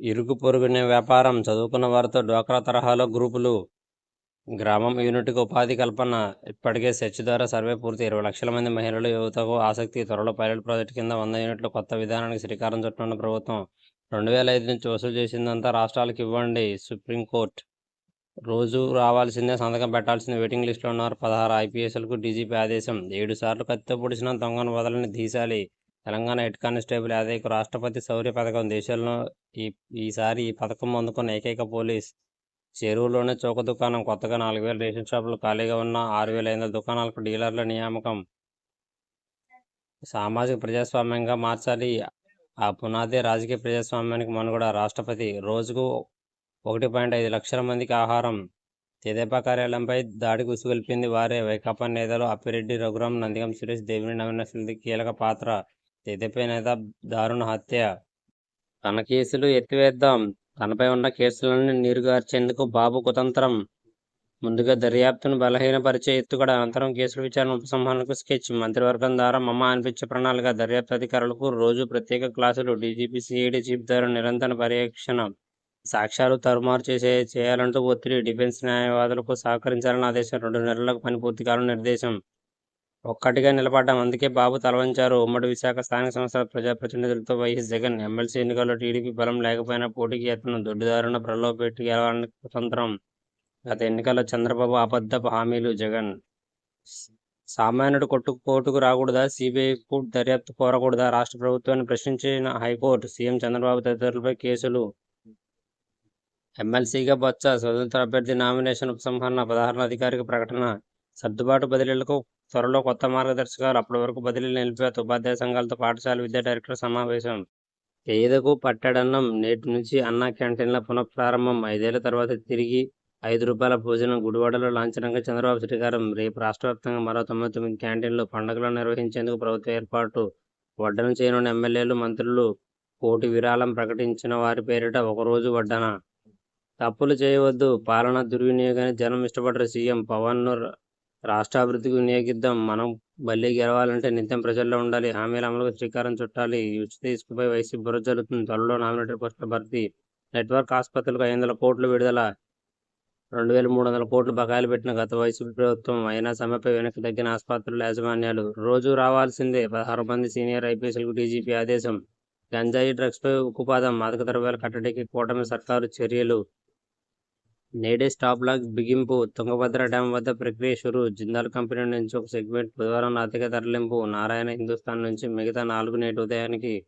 ఇరుగు పొరుగునే వ్యాపారం చదువుకున్న వారితో డ్వాక్రా తరహాలో గ్రూపులు. గ్రామం యూనిట్కు ఉపాధి కల్పన. ఇప్పటికే సెర్చ్ ద్వారా సర్వే పూర్తి. ఇరవై లక్షల మంది మహిళలు యువతకు ఆసక్తి. త్వరలో పైలట్ ప్రాజెక్టు కింద వంద యూనిట్ల కొత్త విధానానికి శ్రీకారం చుట్టనున్న ప్రభుత్వం. రెండు వేల ఐదు నుంచి వసూలు చేసిందంతా రాష్ట్రాలకు ఇవ్వండి. సుప్రీంకోర్టు రోజు రావాల్సిందే సంతకం పెట్టాల్సిందే. వెయిటింగ్ లిస్టులో ఉన్నారు. పదహారు ఐపీఎస్లకు డీజీపీ ఆదేశం. ఏడు సార్లు కత్తితో పొడిచిన దొంగను వదలని దీశాలి తెలంగాణ హెడ్ కానిస్టేబుల్ యాదయ్యకు రాష్ట్రపతి శౌర్య పథకం. దేశంలో ఈ ఈసారి ఈ పథకం అందుకున్న ఏకైక పోలీస్ చెరువులోనే చౌక దుకాణం. కొత్తగా నాలుగు వేల రేషన్ షాపులు ఖాళీగా ఉన్న ఆరు వేల ఐదు దుకాణాలకు డీలర్ల నియామకం. సామాజిక ప్రజాస్వామ్యంగా మార్చాలి. ఆ పునాదే రాజకీయ ప్రజాస్వామ్యానికి మనుగడ. రాష్ట్రపతి రోజుకు ఒకటి పాయింట్ ఐదు లక్షల మందికి ఆహారం. తెదేపా కార్యాలయంపై దాడికి ఉసుగొల్పింది వారే. వైకాపా నేతలు అప్పిరెడ్డి రఘురాం నందిగం సురేష్ దేవిని నవీన కీలక పాత్ర తెదేపై నేత దారుణ హత్య. తన కేసులు ఎత్తివేద్దాం. తనపై ఉన్న కేసులను నీరుగార్చేందుకు బాబు కుతంత్రం. ముందుగా దర్యాప్తును బలహీనపరిచే ఎత్తుగడ అనంతరం కేసుల విచారణ ఉపసంహరణకు స్కెచ్ మంత్రివర్గం ద్వారా మమ్మ అనిపించే ప్రణాళిక దర్యాప్తు అధికారులకు రోజు ప్రత్యేక క్లాసులు డీజీపీ సిఐడి చీఫ్ ద్వారా నిరంతర పర్యవేక్షణ సాక్ష్యాలు తరుమారు చేసే చేయాలంటూ ఒత్తిడి డిఫెన్స్ న్యాయవాదులకు సహకరించాలని ఆదేశం రెండు నెలలకు పని పూర్తి కావాలని నిర్దేశం. ఒక్కటిగా నిలబడ్డాం. అందుకే బాబు తలవంచారు. ఉమ్మడి విశాఖ స్థానిక సంస్థల ప్రజాప్రతినిధులతో వైఎస్ జగన్ ఎమ్మెల్సీ ఎన్నికల్లో టీడీపీ బలం లేకపోయినా పోటీకి ఎత్తున దొడ్డిదారున ప్రలోభ పెట్టి గెలవాలని కుతంత్రం గత ఎన్నికల్లో చంద్రబాబు అబద్ధపు హామీలు జగన్. సామాన్యుడు కొట్టుకు కోర్టుకు రాకూడదా? సిబిఐ దర్యాప్తు కోరకూడదా? రాష్ట్ర ప్రభుత్వాన్ని ప్రశ్నించిన హైకోర్టు సీఎం చంద్రబాబు తదితరులపై కేసులు. ఎమ్మెల్సీగా బొత్స స్వతంత్ర అభ్యర్థి నామినేషన్ ఉపసంహరణ పదహారున అధికారిక ప్రకటన సర్దుబాటు బదిలీలకు త్వరలో కొత్త మార్గదర్శకాలు అప్పటి వరకు బదిలీలు నిలిపేత ఉపాధ్యాయ సంఘాలతో పాఠశాల విద్యా డైరెక్టర్ సమావేశం. పేదకు పట్టడన్నం నేటి నుంచి అన్నా క్యాంటీన్ల పునఃప్రారంభం ఐదేళ్ళ తర్వాత తిరిగి ఐదు రూపాయల భోజనం గుడివాడలో లాంఛనంగా చంద్రబాబు శ్రీకారం రేపు రాష్ట్ర వ్యాప్తంగా మరో తొంభై తొమ్మిది క్యాంటీన్లు పండుగలు నిర్వహించేందుకు ప్రభుత్వ ఏర్పాటు వడ్డన చేయనున్న ఎమ్మెల్యేలు మంత్రులు కోటి విరాళం ప్రకటించిన వారి పేరిట ఒకరోజు వడ్డన. తప్పులు చేయవద్దు పాలన దుర్వినియోగాన్ని జనం ఇష్టపడరు సీఎం పవన్ను రాష్ట్ర అభివృద్ధికి వినియోగిద్దాం. మనం బల్లీ గెలవాలంటే నిత్యం ప్రజల్లో ఉండాలి. హామీల అమలుకు శ్రీకారం చుట్టాలి. ఉచిత ఇసుకపై వైసీపీ బుర్ర జరుగుతుంది త్వరలో నామినేటెడ్ పోస్టుల భర్తీ. నెట్వర్క్ ఆసుపత్రులకు ఐదు వందల కోట్లు విడుదల. రెండు వేల మూడు వందల కోట్లు బకాయిలు పెట్టిన గత వైసీపీ ప్రభుత్వం. అయినా సమ్మెపై వెనక్కి తగ్గిన ఆసుపత్రుల యాజమాన్యాలు. రోజు రావాల్సిందే. పదహారు మంది సీనియర్ ఐపీఎస్లకు డీజీపీ ఆదేశం. గంజాయి డ్రగ్స్పై ఉక్కుపాదం. మాదక ద్రవ్యాల కట్టడికి కూటమి సర్కారు చర్యలు. నేడే స్టాప్ లాగ్ బిగింపు. తుంగభద్ర డ్యాం వద్ద ప్రక్రియ షురు. జిందాల్ కంపెనీ నుంచి ఒక సెగ్మెంట్ బుధవారం అధిక తరలింపు. నారాయణ హిందుస్థాన్ నుంచి మిగతా నాలుగు నేటి ఉదయానికి